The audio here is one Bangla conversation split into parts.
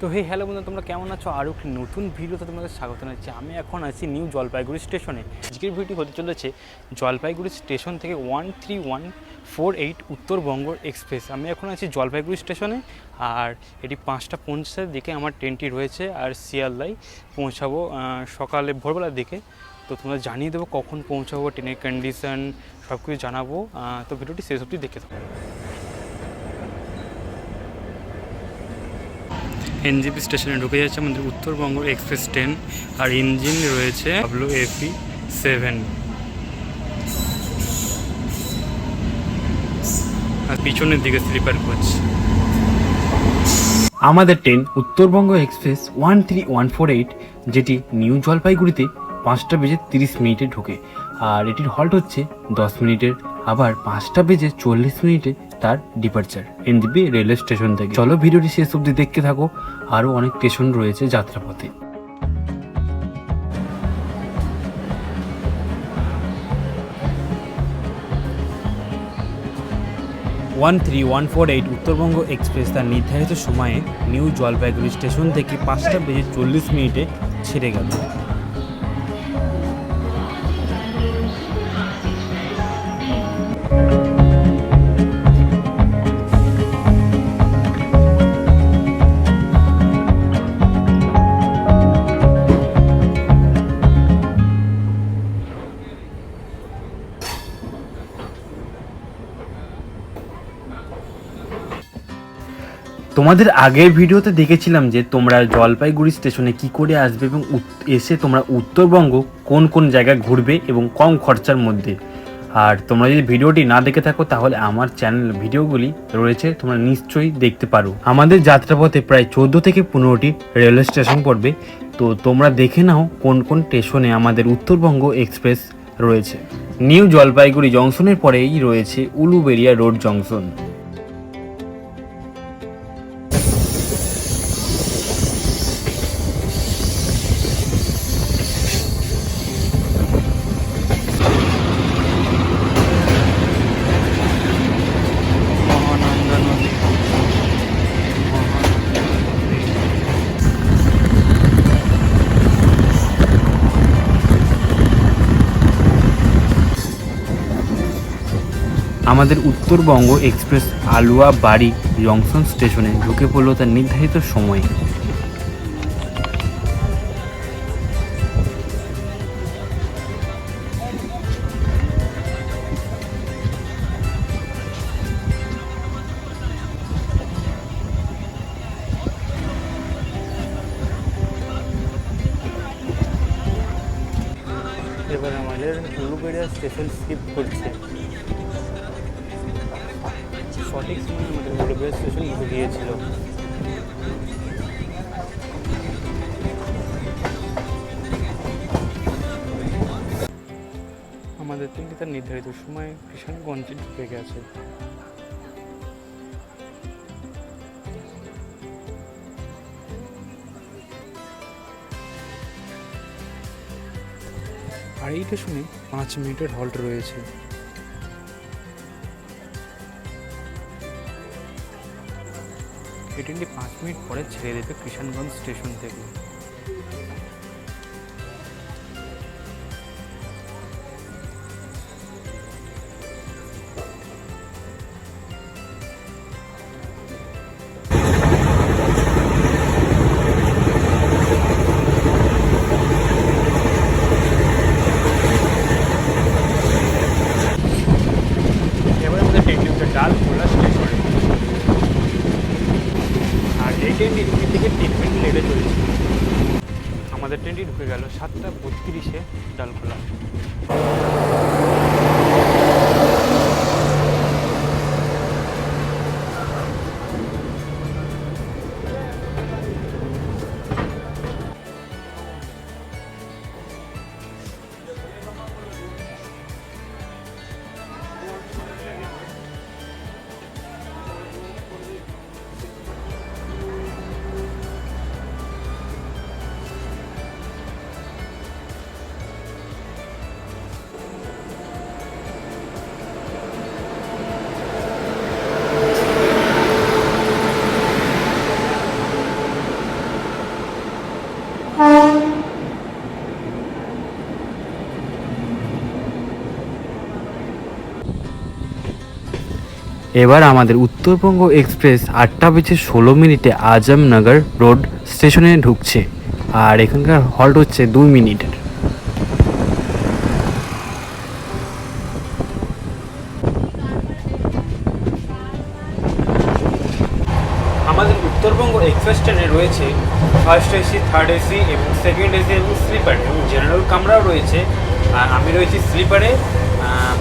তো হে হ্যালো বন্ধু, তোমরা কেমন আছো? আরও একটি নতুন ভিডিওতে তোমাদের স্বাগত জানাচ্ছি। আমি এখন আছি নিউ জলপাইগুড়ি স্টেশনে আজকের ভিডিও হতে চলেছে জলপাইগুড়ি স্টেশন থেকে one three one four eight Uttarbanga express আমি এখন আছি জলপাইগুড়ি স্টেশনে আর এটি পাঁচটা পঞ্চাশের দিকে আমার ট্রেনটি রয়েছে, আর শিয়ালদায় পৌঁছাবো সকালে ভোরবেলার দিকে। তো তোমরা জানিয়ে দেবো কখন পৌঁছাবো ট্রেনের কন্ডিশন সব কিছু জানাব। তো ভিডিওটি শেষ অবধি দেখে থাকো। এনজিপি স্টেশনে ঢুকে যাচ্ছে আমাদের উত্তরবঙ্গ এক্সপ্রেস ট্রেন। আর ইঞ্জিন রয়েছে ডাব্লিউ এফি সেভেন আর পিছনের দিকে স্লিপার কোচ। আমাদের train Uttarbanga express one three one four eight যেটি নিউ জলপাইগুড়িতে পাঁচটা বেজে তিরিশ মিনিটে ঢোকে। আর এটির হল্ট হচ্ছে দশ মিনিটের। আবার পাঁচটা বেজে চল্লিশ মিনিটে তার ডিপার্চার এনজিপি রেলওয়ে স্টেশন থেকে। চলো ভিডিওটি শেষ অবধি দেখতে থাকো, আরও অনেক স্টেশন রয়েছে যাত্রাপথে। One three one four eight Uttarbanga express তার নির্ধারিত সময়ে নিউ জলপাইগুড়ি স্টেশন থেকে পাঁচটা বেজে চল্লিশ মিনিটে ছেড়ে গেল। তোমাদের আগের ভিডিওতে দেখেছিলাম যে তোমরা জলপাইগুড়ি স্টেশনে কি করে আসবে এবং এসে তোমরা উত্তরবঙ্গ কোন কোন জায়গায় ঘুরবে এবং কম খরচার মধ্যে। আর তোমরা যদি ভিডিওটি না দেখে থাকো, তাহলে আমার চ্যানেল ভিডিওগুলি রয়েছে, তোমরা নিশ্চয়ই দেখতে পারো। আমাদের যাত্রাপথে প্রায় চোদ্দ থেকে পনেরোটি রেলওয়ে স্টেশন পড়বে। তো তোমরা দেখে নাও কোন কোন স্টেশনে আমাদের উত্তরবঙ্গ এক্সপ্রেস রয়েছে। নিউ জলপাইগুড়ি জংশনের পরেই রয়েছে উলুবেরিয়া রোড জংশন। আমাদের উত্তরবঙ্গ এক্সপ্রেস আলুয়া বাড়ি জংশন স্টেশনে ঢুকে পড়ল তার নির্ধারিত সময়ে। এবার আমাদের উলুবেড়িয়া স্টেশন স্কিপ করছে। আমাদের উলুবেড়িয়া স্টেশন গিয়েছিল। আমাদের ট্রেনটি তার নির্ধারিত সময়ে কিষানগঞ্জে ঢুকে গেছে। আর এই স্টেশনে পাঁচ মিনিটের হল্ট রয়েছে। ট্রেনটি পাঁচ মিনিট পরে ছেড়ে দেবে কিষানগঞ্জ স্টেশন থেকে। এবার আমাদের উত্তরবঙ্গ এক্সপ্রেস আটটা বেজে ষোলো মিনিটে আজমনগর রোড স্টেশনে ঢুকছে। আর এখানকার হল্ট হচ্ছে দুই মিনিটের। আমাদের উত্তরবঙ্গ এক্সপ্রেস ট্রেনে রয়েছে ফার্স্ট এসি থার্ড এসি এবং সেকেন্ড এসি এবং স্লিপার এবং জেনারেল কামরাও রয়েছে। আর আমি রয়েছি স্লিপারে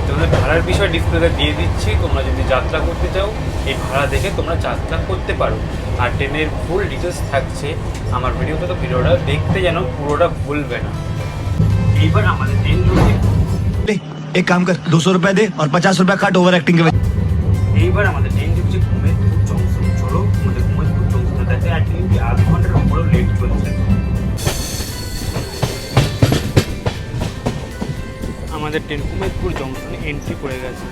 তোমাদের ভাড়ার বিষয় ডিসপ্লেতে দিয়ে দিচ্ছি। তোমরা যদি যাত্রা করতে চাও এই ভাড়া দেখে তোমরা যাত্রা করতে পারো। আর ট্রেনের ফুল ডিটেলস থাকছে আমার ভিডিওতে তো ভিডিওটা দেখতে যেন পুরোটা ভুলবে না। এইবার আমাদের ট্রেন এক কাম কর দুশো রুপিয়া দে আর পঞ্চাশ রুপিয়া কাট ওভার অ্যাক্টিং এইবার আমাদের আমাদের ট্রেন ঘুমেরপুর জংশনে এন্ট্রি করে গেছে।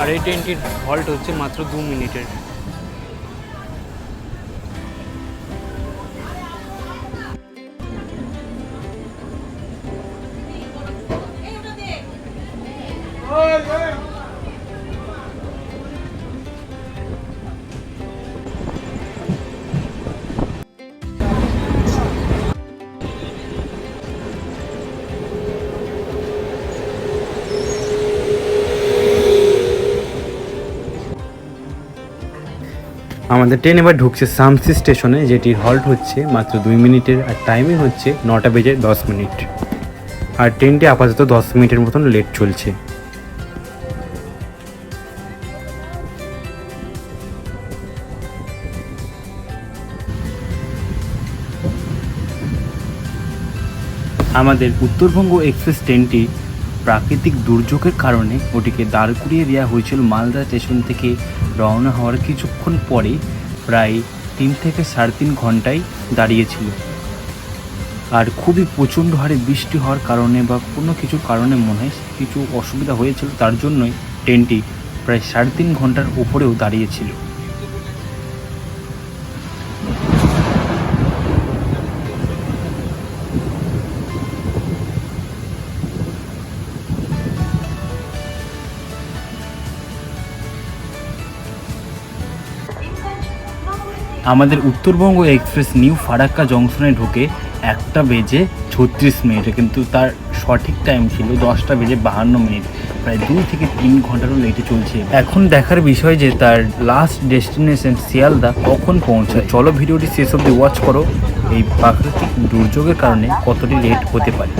আর এই ট্রেনটির হল্ট হচ্ছে মাত্র দু মিনিটের। আমাদের ট্রেন এবার ঢুকছে সামসি স্টেশনে যেটির হল্ট হচ্ছে মাত্র দুই মিনিটের আর টাইমিং হচ্ছে নটা বেজে দশ মিনিট। আর ট্রেনটি আপাতত দশ মিনিটের মতন লেট চলছে। আমাদের উত্তরবঙ্গ এক্সপ্রেস ট্রেনটি প্রাকৃতিক দুর্যোগের কারণে ওটিকে দাঁড় করিয়ে দেওয়া হয়েছিল মালদা স্টেশন থেকে রওনা হওয়ার কিছুক্ষণ পরে, প্রায় তিন থেকে সাড়ে তিন ঘন্টায় দাঁড়িয়েছিল। আর খুবই প্রচণ্ড হারে বৃষ্টি হওয়ার কারণে বা কোনো কিছু কারণে মনে হয় কিছু অসুবিধা হয়েছিল, তার জন্যই ট্রেনটি প্রায় সাড়ে তিন ঘণ্টার উপরেও দাঁড়িয়েছিল। আমাদের উত্তরবঙ্গ এক্সপ্রেস নিউ ফারাক্কা জংশনে ঢুকে একটা বেজে ছত্রিশ মিনিটে, কিন্তু তার সঠিক টাইম ছিল দশটা বেজে বাহান্ন মিনিট। প্রায় দুই থেকে তিন ঘন্টারও লেটে চলছে। এখন দেখার বিষয় যে তার লাস্ট ডেস্টিনেশন শিয়ালদা কখন পৌঁছায়। চলো ভিডিওটি শেষ অব্দি ওয়াচ করো। এই প্রাকৃতিক দুর্যোগের কারণে কতটি লেট হতে পারে।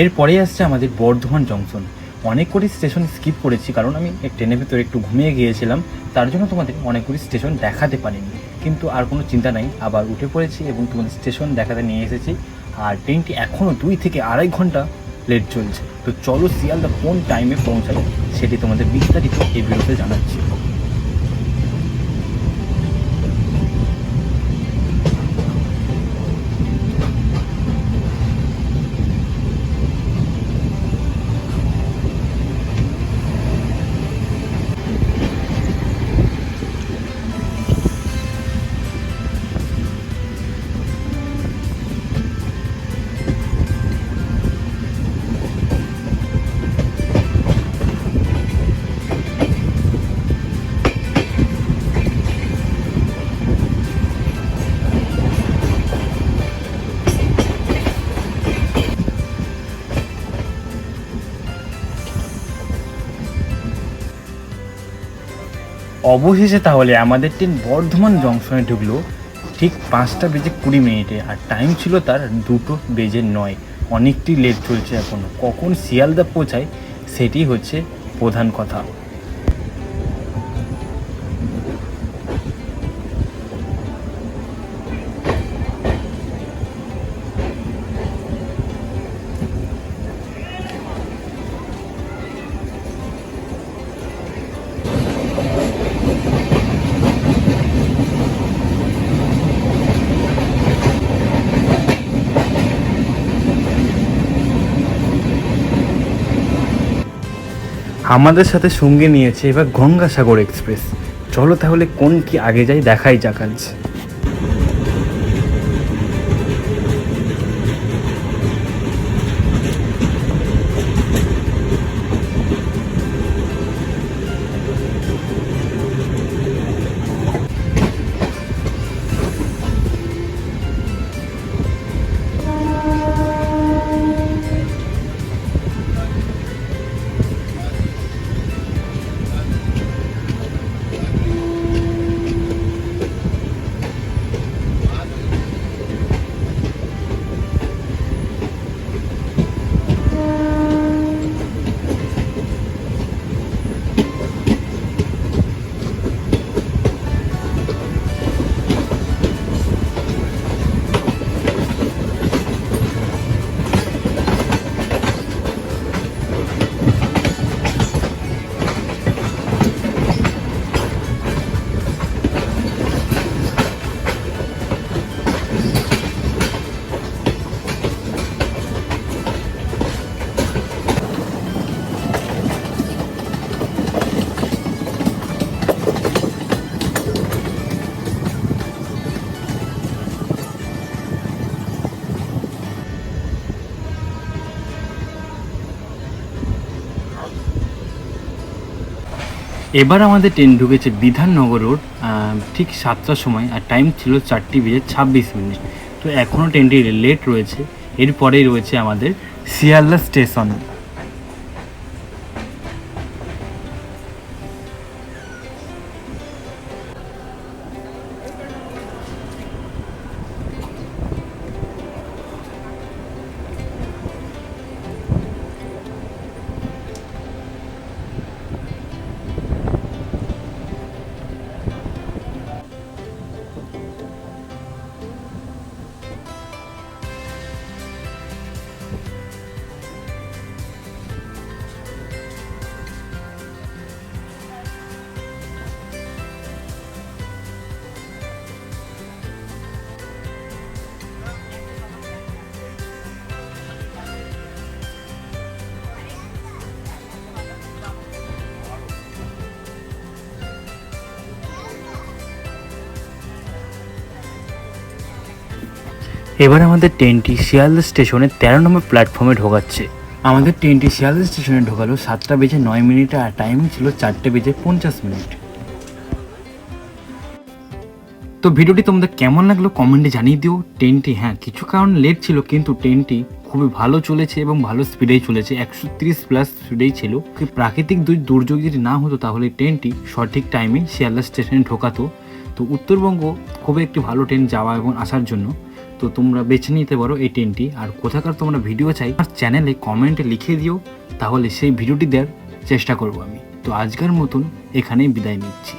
এরপরে আসছে আমাদের বর্ধমান জংশন। অনেক অনেকগুলি স্টেশন স্কিপ করেছি, কারণ আমি ট্রেনের ভিতরে একটু ঘুমিয়ে গিয়েছিলাম, তার জন্য তোমাদের অনেকগুলি স্টেশন দেখাতে পারিনি। কিন্তু আর কোনো চিন্তা নাই, আবার উঠে পড়েছি এবং তোমাদের স্টেশন দেখাতে নিয়ে এসেছি। আর ট্রেনটি এখনও দুই থেকে আড়াই ঘণ্টা লেট চলছে। তো চলো শিয়ালদা কোন টাইমে পৌঁছায় সেটি তোমাদের বিস্তারিত এই ভিডিওতে জানাচ্ছি। অবশেষে তাহলে আমাদের ট্রেন বর্ধমান জংশনে ঢুকলো। ঠিক পাঁচটা বেজে কুড়ি মিনিটে আর টাইম ছিল তার দুটো বেজে নয়। অনেকটি লেট চলছে এখনও কখন শিয়ালদা পৌঁছায় সেটি হচ্ছে প্রধান কথা। আমাদের সাথে সঙ্গে নিয়েছে এবার গঙ্গাসাগর এক্সপ্রেস। চলো তাহলে কোন কি আগে যাই দেখাই যাক আজ। এবার আমাদের ট্রেন ঢুকেছে বিধাননগর রোড ঠিক সাতটার সময়, আর টাইম ছিল চারটি বেজে ছাব্বিশ মিনিট তো এখনও ট্রেনটি লেট রয়েছে। এরপরেই রয়েছে আমাদের শিয়ালদা স্টেশন এবার আমাদের ট্রেনটি শিয়ালদা স্টেশনে তেরো নম্বর প্ল্যাটফর্মে ঢোকাচ্ছে। আমাদের ট্রেনটি শিয়ালদা স্টেশনে ঢোকালো সাতটা বেজে নয় মিনিটে আর টাইমিং ছিল চারটে বেজে পঞ্চাশ মিনিট। তো ভিডিওটি তোমাদের কেমন লাগল কমেন্টে জানিয়ে দিও। ট্রেনটি হ্যাঁ কিছু কারণ লেট ছিল, কিন্তু ট্রেনটি খুবই ভালো চলেছে এবং ভালো স্পিডেই চলেছে। একশো তিরিশ প্লাস স্পিডেই ছিল। প্রাকৃতিক দুর্যোগ যদি না হতো, তাহলে ট্রেনটি সঠিক টাইমে শিয়ালদা স্টেশনে ঢোকাতো। তো উত্তরবঙ্গ খুবই একটি ভালো ট্রেন যাওয়া এবং আসার জন্য। তো তোমরা বেছে নিতে পারো এই টেনটি আর কোথাকার তোমরা ভিডিও চাই, আমার চ্যানেলে কমেন্টে লিখে দিও, তাহলে সেই ভিডিওটি দেওয়ার চেষ্টা করব আমি। তো আজকের মতন এখানেই বিদায় নিচ্ছি।